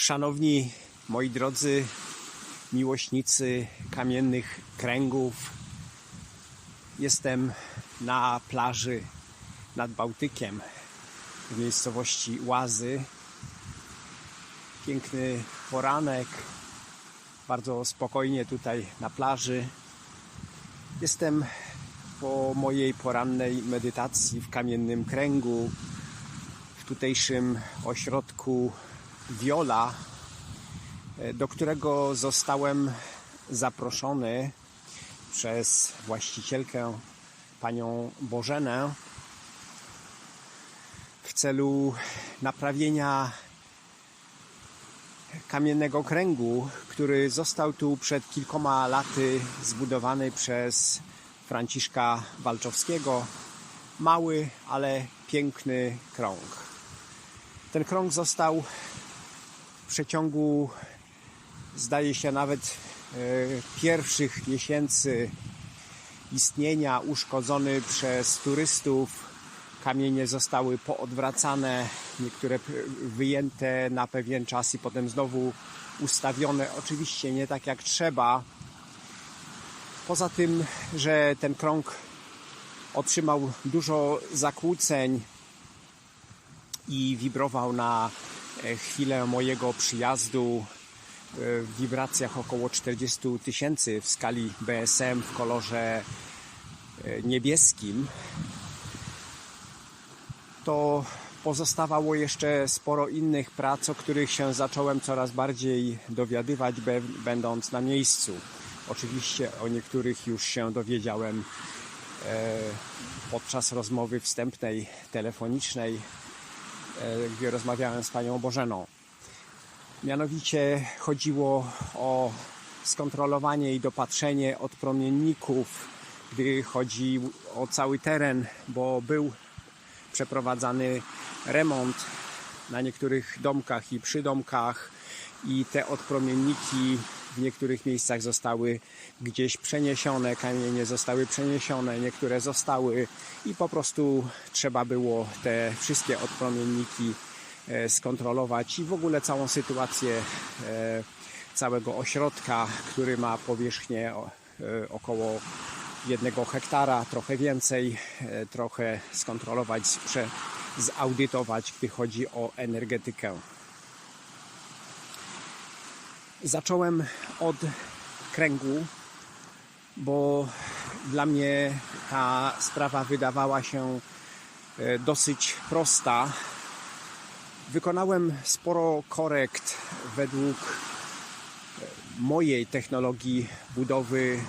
Szanowni moi drodzy miłośnicy kamiennych kręgów, jestem na plaży nad Bałtykiem w miejscowości Łazy. Piękny poranek, bardzo spokojnie tutaj na plaży. Jestem po mojej porannej medytacji w kamiennym kręgu w tutejszym ośrodku Viola, do którego zostałem zaproszony przez właścicielkę panią Bożenę w celu naprawienia kamiennego kręgu, który został tu przed kilkoma laty zbudowany przez Franciszka Walczowskiego. Mały, ale piękny krąg. Ten krąg został przeciągu, zdaje się, nawet e, pierwszych miesięcy istnienia uszkodzony przez turystów. Kamienie zostały poodwracane, niektóre wyjęte na pewien czas i potem znowu ustawione. Oczywiście nie tak jak trzeba. Poza tym, że ten krąg otrzymał dużo zakłóceń i wibrował na chwilę mojego przyjazdu w wibracjach około 40 tysięcy w skali BSM w kolorze e, niebieskim, to pozostawało jeszcze sporo innych prac, o których się zacząłem coraz bardziej dowiadywać, będąc na miejscu. Oczywiście o niektórych już się dowiedziałem e, podczas rozmowy wstępnej telefonicznej, e, gdzie rozmawiałem z panią Bożeną. Mianowicie chodziło o skontrolowanie i dopatrzenie odpromienników, gdy chodzi o cały teren, bo był przeprowadzany remont na niektórych domkach i przydomkach i te odpromienniki w niektórych miejscach zostały gdzieś przeniesione, kamienie zostały przeniesione, niektóre zostały i po prostu trzeba było te wszystkie odpromienniki e, skontrolować i w ogóle całą sytuację e, całego ośrodka, który ma powierzchnię e, około jednego hektara, trochę więcej, trochę skontrolować, zaudytować, gdy chodzi o energetykę. Zacząłem od kręgu, bo dla mnie ta sprawa wydawała się e, dosyć prosta. Wykonałem sporo korekt według e, mojej technologii budowy,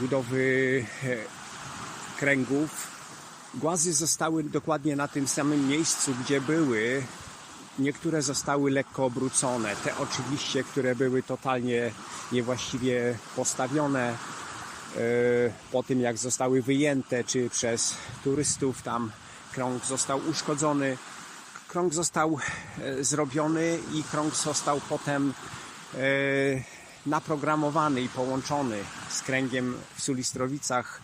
budowy e, kręgów. Głazy zostały dokładnie na tym samym miejscu, gdzie były Niektóre zostały lekko obrócone. Te oczywiście, które były totalnie niewłaściwie postawione e, po tym, jak zostały wyjęte, czy przez turystów, tam krąg został uszkodzony. Krąg został e, zrobiony i krąg został potem e, naprogramowany i połączony z kręgiem w Sulistrowicach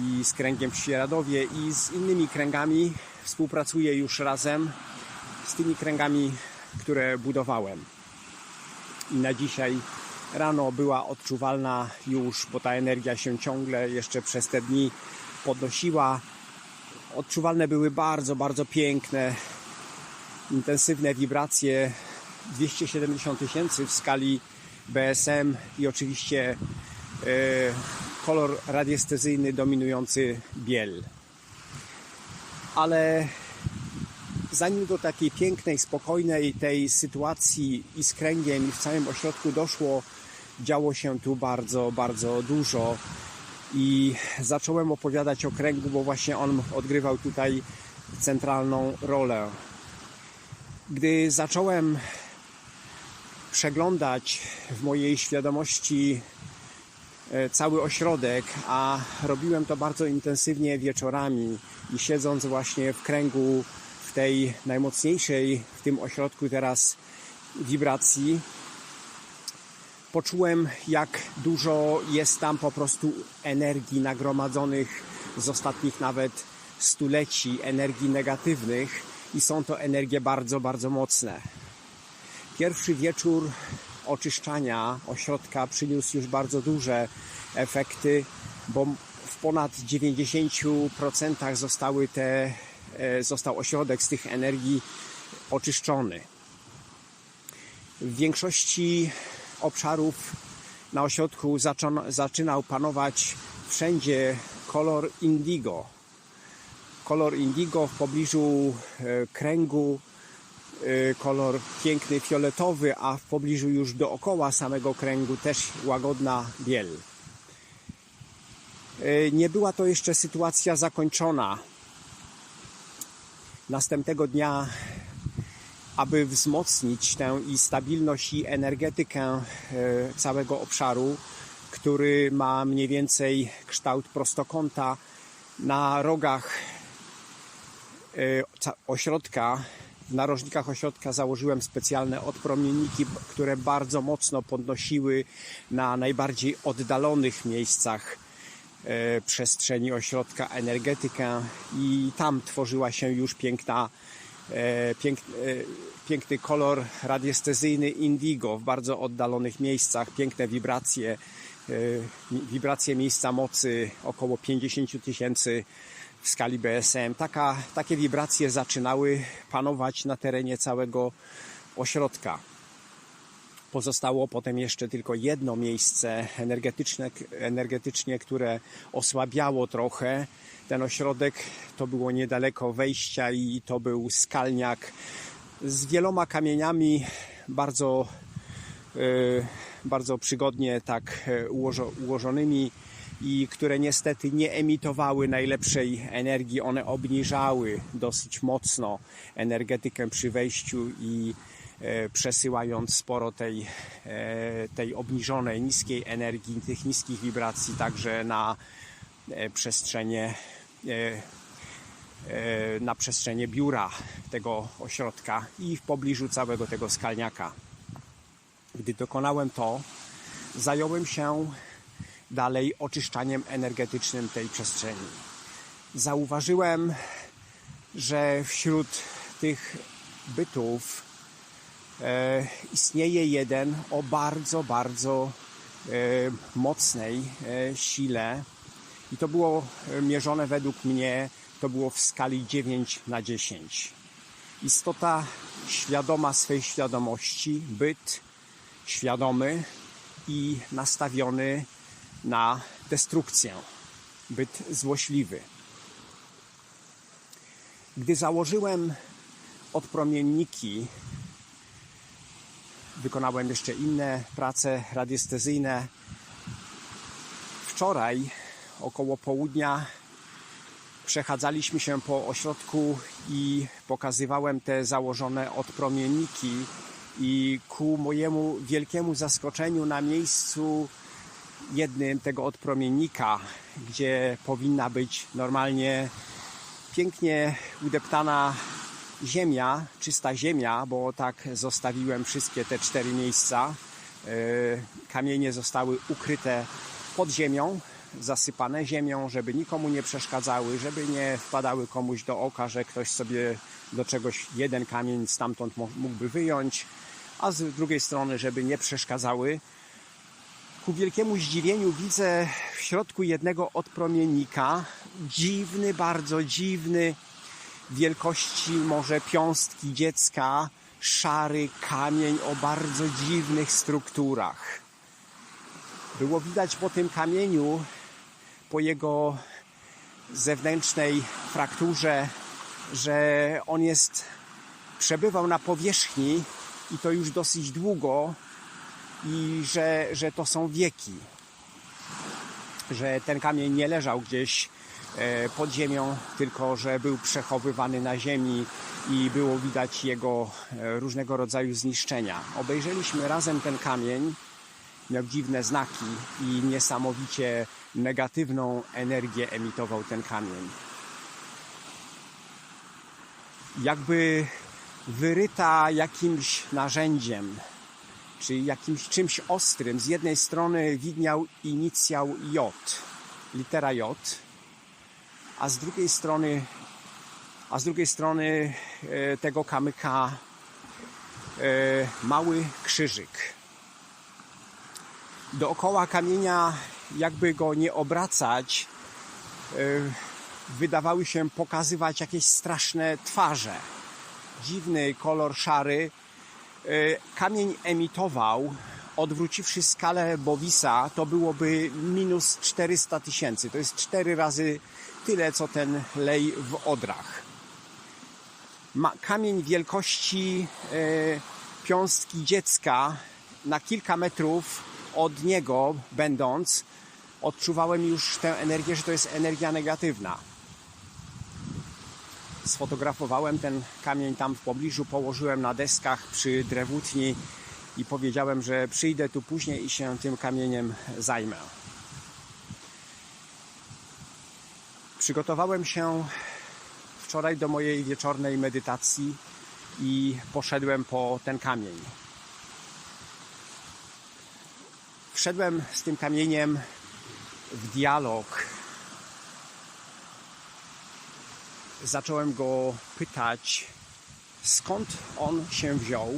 i z kręgiem w Świeradowie i z innymi kręgami współpracuje już razem z tymi kręgami, które budowałem. I na dzisiaj rano była odczuwalna już, bo ta energia się ciągle jeszcze przez te dni podnosiła. Odczuwalne były bardzo, bardzo piękne, intensywne wibracje 270 tysięcy w skali BSM i oczywiście e, kolor radiestezyjny dominujący biel. Ale zanim do takiej pięknej, spokojnej tej sytuacji i z kręgiem i w całym ośrodku doszło, działo się tu bardzo, bardzo dużo. I zacząłem opowiadać o kręgu, bo właśnie on odgrywał tutaj centralną rolę. Gdy zacząłem przeglądać w mojej świadomości e, cały ośrodek, a robiłem to bardzo intensywnie wieczorami i siedząc właśnie w kręgu w tej najmocniejszej w tym ośrodku teraz wibracji poczułem, jak dużo jest tam po prostu energii nagromadzonych z ostatnich nawet stuleci, energii negatywnych i są to energie bardzo, bardzo mocne. Pierwszy wieczór oczyszczania ośrodka przyniósł już bardzo duże efekty, bo w ponad 90% zostały te, został ośrodek z tych energii oczyszczony. W większości obszarów na ośrodku zaczynał panować wszędzie kolor indigo. Kolor indigo w pobliżu e, kręgu, e, kolor piękny fioletowy, a w pobliżu już dookoła samego kręgu też łagodna biel. E, Nie była to jeszcze sytuacja zakończona. Następnego dnia aby wzmocnić tę i stabilność i energetykę e, całego obszaru, który ma mniej więcej kształt prostokąta na rogach e, ośrodka. W narożnikach ośrodka założyłem specjalne odpromienniki, które bardzo mocno podnosiły na najbardziej oddalonych miejscach przestrzeni ośrodka energetykę i tam tworzyła się już piękna e, e, piękny kolor radiestezyjny indigo w bardzo oddalonych miejscach, piękne wibracje, e, wibracje miejsca mocy około 50 tysięcy w skali BSM. Taka, takie wibracje zaczynały panować na terenie całego ośrodka. Pozostało potem jeszcze tylko jedno miejsce energetyczne, energetycznie, które osłabiało trochę ten ośrodek. To było niedaleko wejścia i to był skalniak z wieloma kamieniami bardzo, e, bardzo przygodnie tak e, ułożo, ułożonymi i które niestety nie emitowały najlepszej energii. One obniżały dosyć mocno energetykę przy wejściu i przesyłając sporo tej, e, tej obniżonej, niskiej energii, tych niskich wibracji także na e, przestrzenie e, e, na przestrzenie biura tego ośrodka i w pobliżu całego tego skalniaka. Gdy dokonałem to, zająłem się dalej oczyszczaniem energetycznym tej przestrzeni. Zauważyłem, że wśród tych bytów e, istnieje jeden o bardzo, bardzo e, mocnej e, sile i to było e, mierzone według mnie, to było w skali 9 na 10. Istota świadoma swej świadomości, byt świadomy i nastawiony na destrukcję, byt złośliwy. Gdy założyłem odpromienniki, wykonałem jeszcze inne prace radiestezyjne. Wczoraj około południa przechadzaliśmy się po ośrodku i pokazywałem te założone odpromienniki i ku mojemu wielkiemu zaskoczeniu na miejscu jednym tego odpromiennika, gdzie powinna być normalnie pięknie udeptana ziemia, czysta ziemia, bo tak zostawiłem wszystkie te cztery miejsca. E, Kamienie zostały ukryte pod ziemią, zasypane ziemią, żeby nikomu nie przeszkadzały, żeby nie wpadały komuś do oka, że ktoś sobie do czegoś jeden kamień stamtąd mógłby wyjąć, a z drugiej strony, żeby nie przeszkadzały. Ku wielkiemu zdziwieniu widzę w środku jednego odpromiennika dziwny, bardzo dziwny, wielkości może piąstki dziecka, szary kamień o bardzo dziwnych strukturach. Było widać po tym kamieniu, po jego zewnętrznej frakturze, że on jest, przebywał na powierzchni i to już dosyć długo i że, że to są wieki. Że ten kamień nie leżał gdzieś pod ziemią, tylko że był przechowywany na ziemi i było widać jego e, różnego rodzaju zniszczenia. Obejrzeliśmy razem ten kamień, miał dziwne znaki i niesamowicie negatywną energię emitował ten kamień. Jakby wyryta jakimś narzędziem, czy jakimś czymś ostrym. Z jednej strony widniał inicjał J, litera J, a z drugiej strony, a z drugiej strony e, tego kamyka mały krzyżyk. Dookoła kamienia, jakby go nie obracać, e, wydawały się pokazywać jakieś straszne twarze. Dziwny kolor szary. E, kamień emitował, odwróciwszy skalę Bowisa, to byłoby minus 400 tysięcy. To jest cztery razy tyle, co ten lej w Odrach. Ma kamień wielkości e, piąstki dziecka na kilka metrów od niego będąc, odczuwałem już tę energię, że to jest energia negatywna. Sfotografowałem ten kamień tam w pobliżu, położyłem na deskach przy drewutni i powiedziałem, że przyjdę tu później i się tym kamieniem zajmę. Przygotowałem się wczoraj do mojej wieczornej medytacji i poszedłem po ten kamień. Wszedłem z tym kamieniem w dialog. Zacząłem go pytać, skąd on się wziął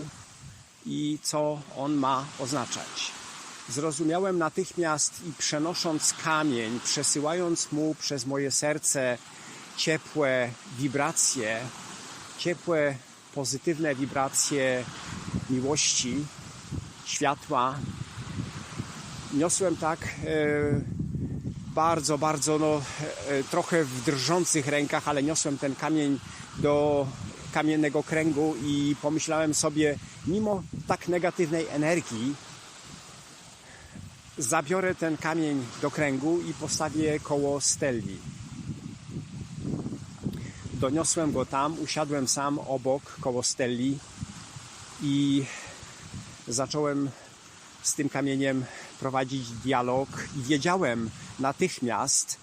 i co on ma oznaczać. Zrozumiałem natychmiast i przenosząc kamień, przesyłając mu przez moje serce ciepłe wibracje, ciepłe, pozytywne wibracje miłości, światła, niosłem tak e, bardzo, bardzo, no, e, trochę w drżących rękach, ale niosłem ten kamień do kamiennego kręgu i pomyślałem sobie, mimo tak negatywnej energii, zabiorę ten kamień do kręgu i postawię koło Stelli. Doniosłem go tam, usiadłem sam obok koło Stelli i zacząłem z tym kamieniem prowadzić dialog i wiedziałem natychmiast,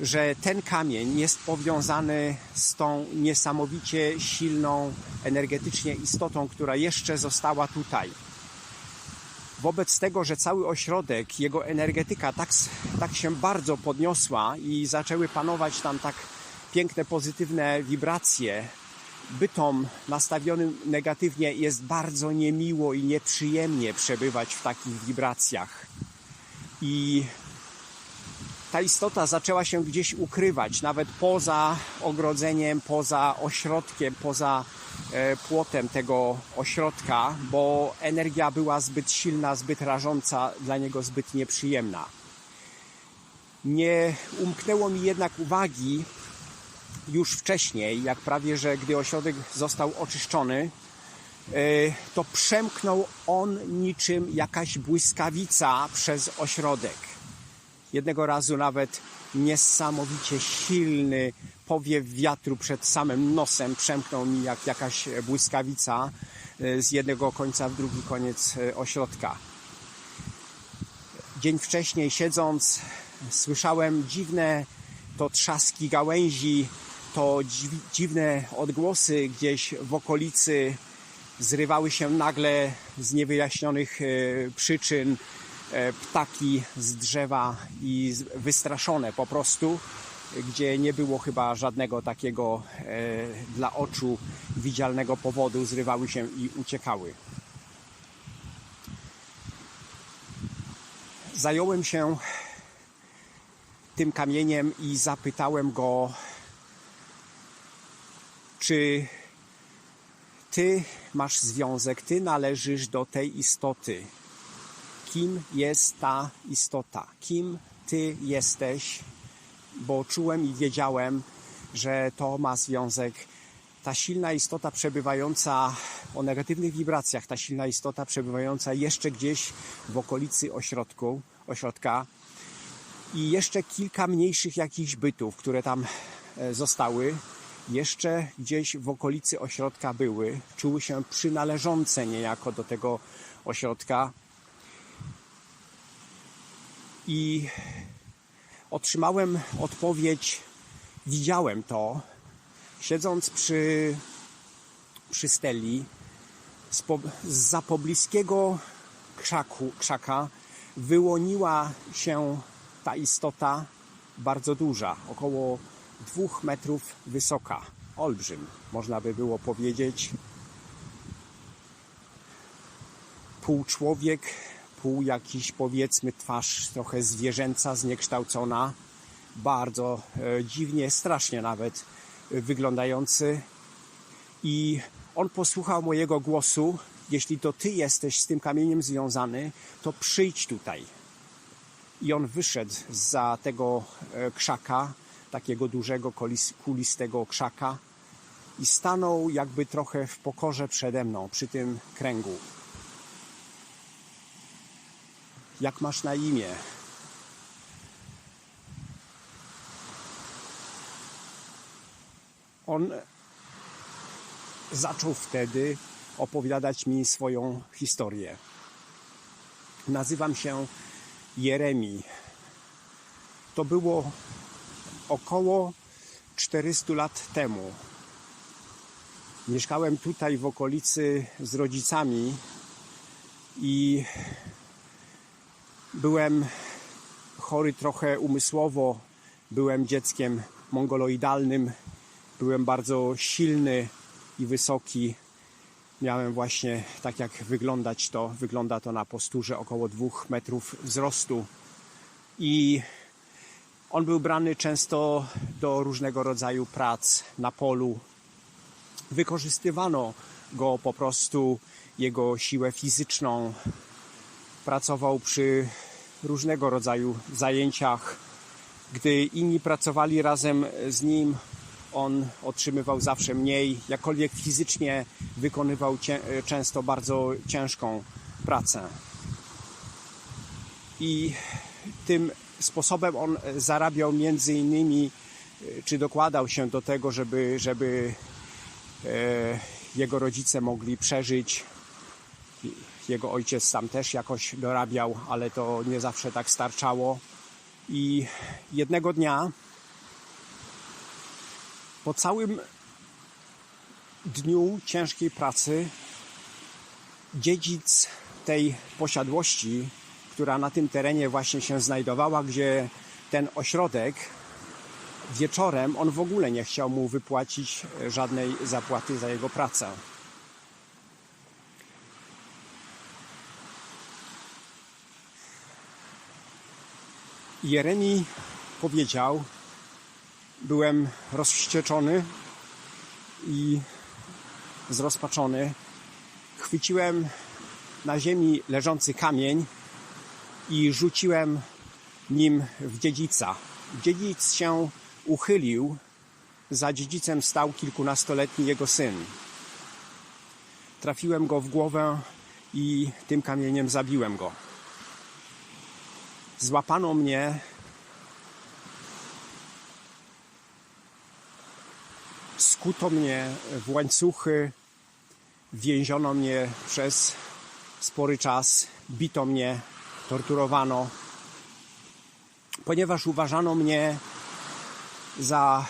że ten kamień jest powiązany z tą niesamowicie silną energetycznie istotą, która jeszcze została tutaj. Wobec tego, że cały ośrodek, jego energetyka tak, tak się bardzo podniosła i zaczęły panować tam tak piękne, pozytywne wibracje, bytom nastawionym negatywnie jest bardzo niemiło i nieprzyjemnie przebywać w takich wibracjach. I ta istota zaczęła się gdzieś ukrywać, nawet poza ogrodzeniem, poza ośrodkiem, poza płotem tego ośrodka, bo energia była zbyt silna, zbyt rażąca, dla niego zbyt nieprzyjemna. Nie umknęło mi jednak uwagi, już wcześniej, jak prawie, że gdy ośrodek został oczyszczony, e, to przemknął on niczym jakaś błyskawica przez ośrodek. Jednego razu nawet niesamowicie silny powiew wiatru przed samym nosem przemknął mi jak jakaś błyskawica e, z jednego końca w drugi koniec e, ośrodka. Dzień wcześniej siedząc, słyszałem dziwne to trzaski gałęzi to dziwne odgłosy gdzieś w okolicy zrywały się nagle z niewyjaśnionych e, przyczyn ptaki z drzewa i wystraszone po prostu, gdzie nie było chyba żadnego takiego e, dla oczu widzialnego powodu, zrywały się i uciekały. Zająłem się tym kamieniem i zapytałem go, czy ty masz związek, ty należysz do tej istoty. Kim jest ta istota? Kim ty jesteś? Bo czułem i wiedziałem, że to ma związek. Ta silna istota przebywająca o negatywnych wibracjach, ta silna istota przebywająca jeszcze gdzieś w okolicy ośrodku, ośrodka i jeszcze kilka mniejszych jakichś bytów, które tam e, zostały, jeszcze gdzieś w okolicy ośrodka były, czuły się przynależące niejako do tego ośrodka i otrzymałem odpowiedź, widziałem to, siedząc przy, przy steli, z, po, z pobliskiego krzaku, krzaka wyłoniła się ta istota bardzo duża, około dwóch metrów wysoka. Olbrzym, można by było powiedzieć. pół człowiek, pół jakiś powiedzmy twarz trochę zwierzęca, zniekształcona, bardzo e, dziwnie, strasznie nawet e, wyglądający. I on posłuchał mojego głosu. Jeśli to ty jesteś z tym kamieniem związany, to przyjdź tutaj. I on wyszedł za tego e, krzaka, takiego dużego, kulis- kulistego krzaka i stanął jakby trochę w pokorze przede mną przy tym kręgu. Jak masz na imię? On zaczął wtedy opowiadać mi swoją historię. Nazywam się Jeremi. To było około 400 lat temu. Mieszkałem tutaj w okolicy z rodzicami i byłem chory trochę umysłowo. Byłem dzieckiem mongoloidalnym. Byłem bardzo silny i wysoki. Miałem właśnie tak jak wyglądać to. Wygląda to na posturze około dwóch metrów wzrostu. I on był brany często do różnego rodzaju prac na polu. Wykorzystywano go po prostu, jego siłę fizyczną. Pracował przy różnego rodzaju zajęciach. Gdy inni pracowali razem z nim, on otrzymywał zawsze mniej, jakkolwiek fizycznie wykonywał często bardzo ciężką pracę. I tym sposobem on zarabiał między innymi, czy dokładał się do tego, żeby, żeby e, jego rodzice mogli przeżyć. Jego ojciec sam też jakoś dorabiał, ale to nie zawsze tak starczało. I jednego dnia po całym dniu ciężkiej pracy dziedzic tej posiadłości, która na tym terenie właśnie się znajdowała, gdzie ten ośrodek wieczorem on w ogóle nie chciał mu wypłacić żadnej zapłaty za jego pracę. Jeremi powiedział, byłem rozwścieczony i zrozpaczony. Chwyciłem na ziemi leżący kamień i rzuciłem nim w dziedzica. Dziedzic się uchylił, za dziedzicem stał kilkunastoletni jego syn. Trafiłem go w głowę i tym kamieniem zabiłem go. Złapano mnie. Skuto mnie w łańcuchy, więziono mnie przez spory czas, bito mnie, torturowano, ponieważ uważano mnie za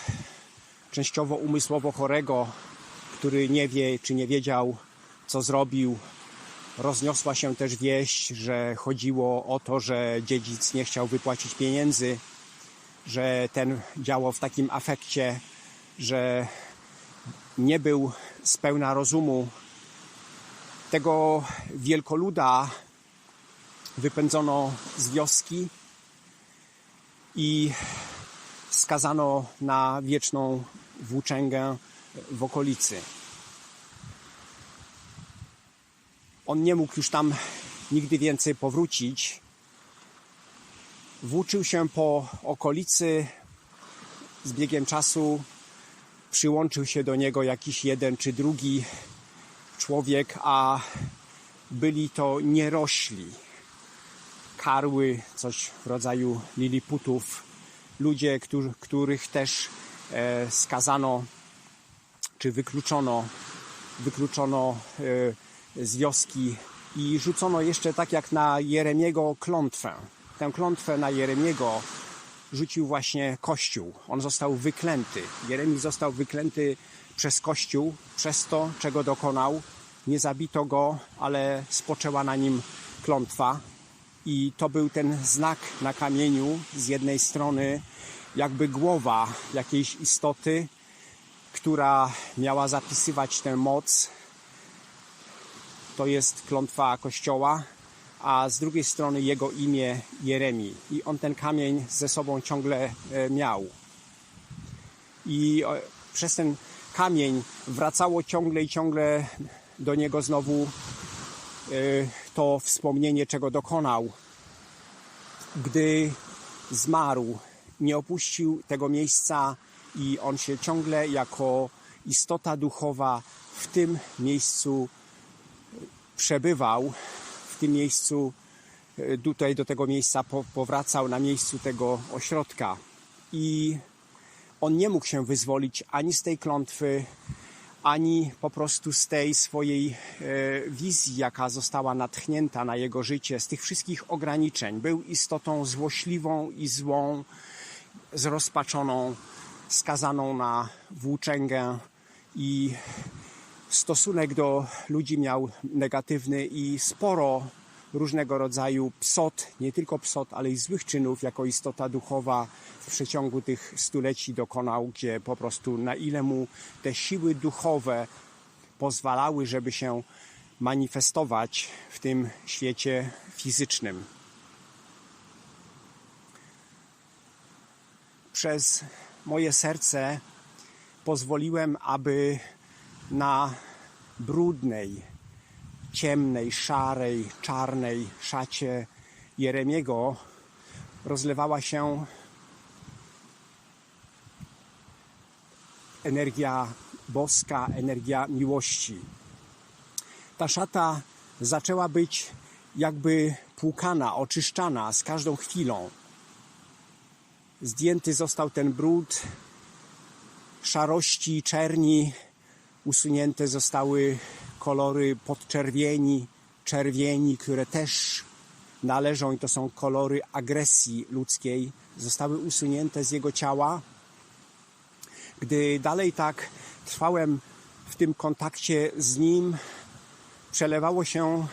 częściowo umysłowo chorego, który nie wie czy nie wiedział, co zrobił. Rozniosła się też wieść, że chodziło o to, że dziedzic nie chciał wypłacić pieniędzy, że ten działał w takim afekcie, że nie był z pełna rozumu. Tego wielkoluda wypędzono z wioski i skazano na wieczną włóczęgę w okolicy. On nie mógł już tam nigdy więcej powrócić. Włóczył się po okolicy. Z biegiem czasu przyłączył się do niego jakiś jeden czy drugi człowiek, a byli to nierośli. Karły, coś w rodzaju liliputów, ludzie, których też e, skazano czy wykluczono, wykluczono e, z wioski i rzucono jeszcze tak jak na Jeremiego klątwę. Tę klątwę na Jeremiego rzucił właśnie Kościół. On został wyklęty. Jeremi został wyklęty przez Kościół, przez to, czego dokonał. Nie zabito go, ale spoczęła na nim klątwa. I to był ten znak na kamieniu z jednej strony, jakby głowa jakiejś istoty, która miała zapisywać tę moc to jest klątwa kościoła, a z drugiej strony jego imię Jeremi. I on ten kamień ze sobą ciągle e, miał. I przez ten kamień wracało ciągle i ciągle do niego znowu e, to wspomnienie, czego dokonał. Gdy zmarł, nie opuścił tego miejsca i on się ciągle jako istota duchowa w tym miejscu przebywał, w tym miejscu, e, tutaj do tego miejsca po, powracał na miejscu tego ośrodka. I on nie mógł się wyzwolić ani z tej klątwy, ani po prostu z tej swojej e, wizji, jaka została natchnięta na jego życie, z tych wszystkich ograniczeń. Był istotą złośliwą i złą, zrozpaczoną, skazaną na włóczęgę i stosunek do ludzi miał negatywny i sporo różnego rodzaju psot, nie tylko psot, ale i złych czynów jako istota duchowa w przeciągu tych stuleci dokonał, gdzie po prostu na ile mu te siły duchowe pozwalały, żeby się manifestować w tym świecie fizycznym. Przez moje serce pozwoliłem, aby na brudnej, ciemnej, szarej, czarnej szacie Jeremiego rozlewała się energia boska, energia miłości. Ta szata zaczęła być jakby płukana, oczyszczana z każdą chwilą. Zdjęty został ten brud szarości, czerni, usunięte zostały kolory podczerwieni, czerwieni, które też należą i to są kolory agresji ludzkiej, zostały usunięte z jego ciała. Gdy dalej tak trwałem w tym kontakcie z nim, przelewało się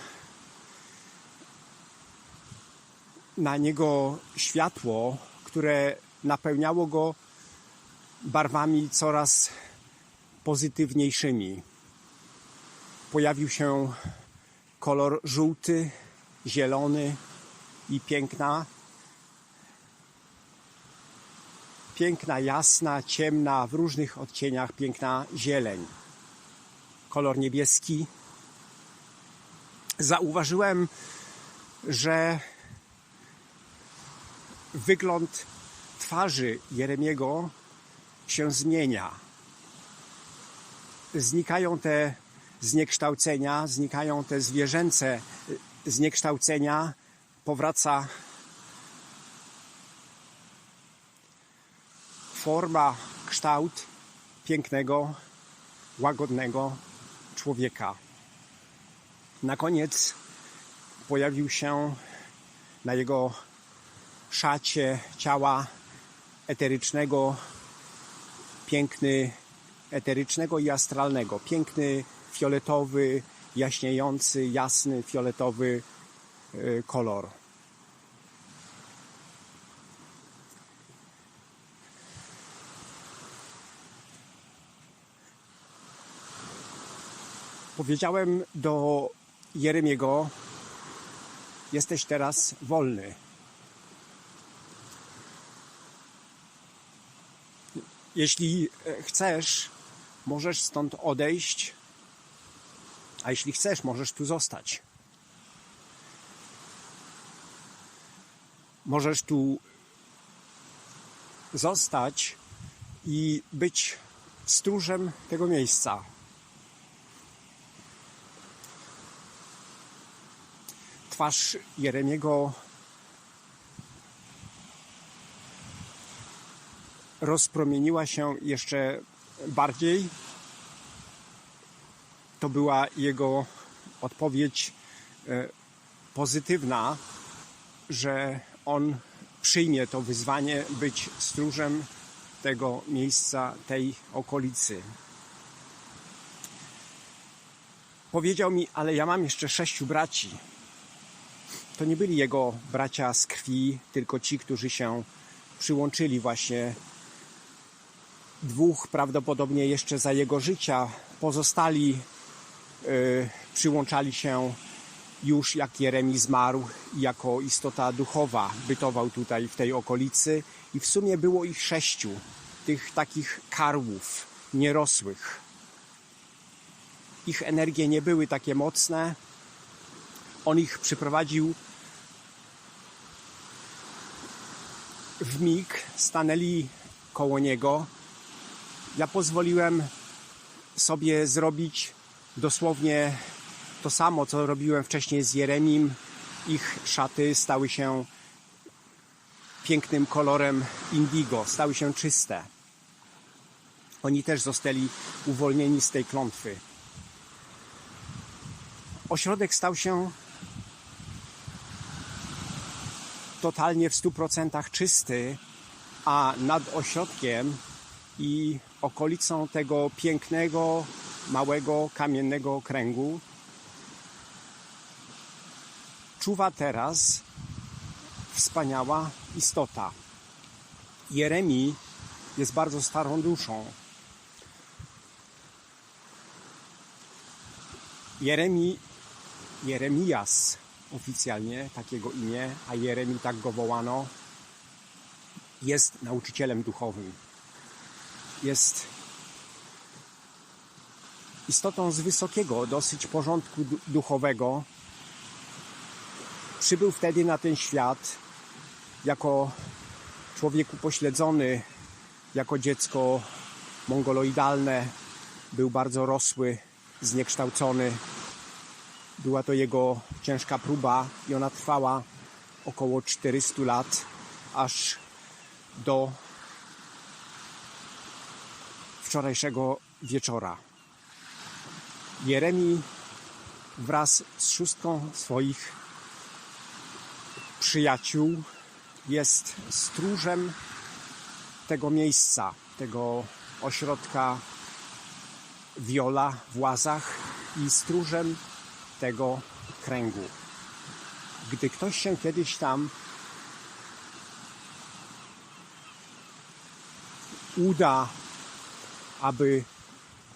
na niego światło, które napełniało go barwami coraz pozytywniejszymi. Pojawił się kolor żółty, zielony i piękna. Piękna, jasna, ciemna, w różnych odcieniach piękna zieleń. Kolor niebieski. Zauważyłem, że wygląd twarzy Jeremiego się zmienia. Znikają te zniekształcenia, znikają te zwierzęce zniekształcenia, powraca forma, kształt pięknego, łagodnego człowieka. Na koniec pojawił się na jego szacie ciała eterycznego piękny eterycznego i astralnego. Piękny, fioletowy, jaśniejący, jasny, fioletowy y, kolor. Powiedziałem do Jeremiego: Jesteś teraz wolny. Jeśli e, chcesz, możesz stąd odejść, a jeśli chcesz, możesz tu zostać. Możesz tu zostać i być stróżem tego miejsca. Twarz Jeremiego rozpromieniła się jeszcze bardziej. To była jego odpowiedź e, pozytywna, że on przyjmie to wyzwanie być stróżem tego miejsca, tej okolicy. Powiedział mi, ale ja mam jeszcze sześciu braci. To nie byli jego bracia z krwi, tylko ci, którzy się przyłączyli właśnie dwóch prawdopodobnie jeszcze za jego życia. Pozostali y, przyłączali się już jak Jeremi zmarł jako istota duchowa bytował tutaj w tej okolicy i w sumie było ich sześciu, tych takich karłów nierosłych. Ich energie nie były takie mocne. On ich przyprowadził w mig, stanęli koło niego. Ja pozwoliłem sobie zrobić dosłownie to samo, co robiłem wcześniej z Jeremim. Ich szaty stały się pięknym kolorem indigo, stały się czyste. Oni też zostali uwolnieni z tej klątwy. Ośrodek stał się totalnie w 100% czysty, a nad ośrodkiem i okolicą tego pięknego, małego, kamiennego kręgu czuwa teraz wspaniała istota. Jeremi jest bardzo starą duszą. Jeremi, Jeremias oficjalnie, takiego imię, a Jeremi tak go wołano, jest nauczycielem duchowym. Jest istotą z wysokiego, dosyć porządku du- duchowego. Przybył wtedy na ten świat jako człowiek upośledzony, jako dziecko mongoloidalne. Był bardzo rosły, zniekształcony. Była to jego ciężka próba i ona trwała około 400 lat, aż do wczorajszego wieczora. Jeremi wraz z szóstką swoich przyjaciół jest stróżem tego miejsca, tego ośrodka Wiola w Łazach i stróżem tego kręgu. Gdy ktoś się kiedyś tam uda, aby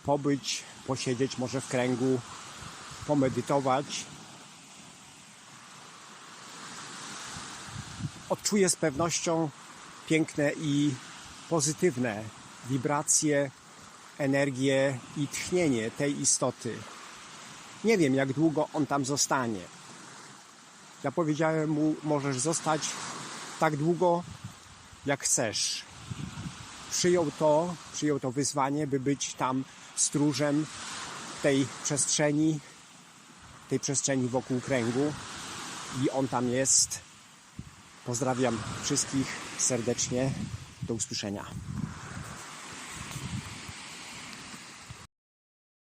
pobyć, posiedzieć może w kręgu, pomedytować, odczuje z pewnością piękne i pozytywne wibracje, energię i tchnienie tej istoty. Nie wiem, jak długo on tam zostanie. Ja powiedziałem mu, możesz zostać tak długo, jak chcesz. Przyjął to, przyjął to wyzwanie, by być tam stróżem tej przestrzeni, tej przestrzeni wokół kręgu. I on tam jest. Pozdrawiam wszystkich serdecznie. Do usłyszenia.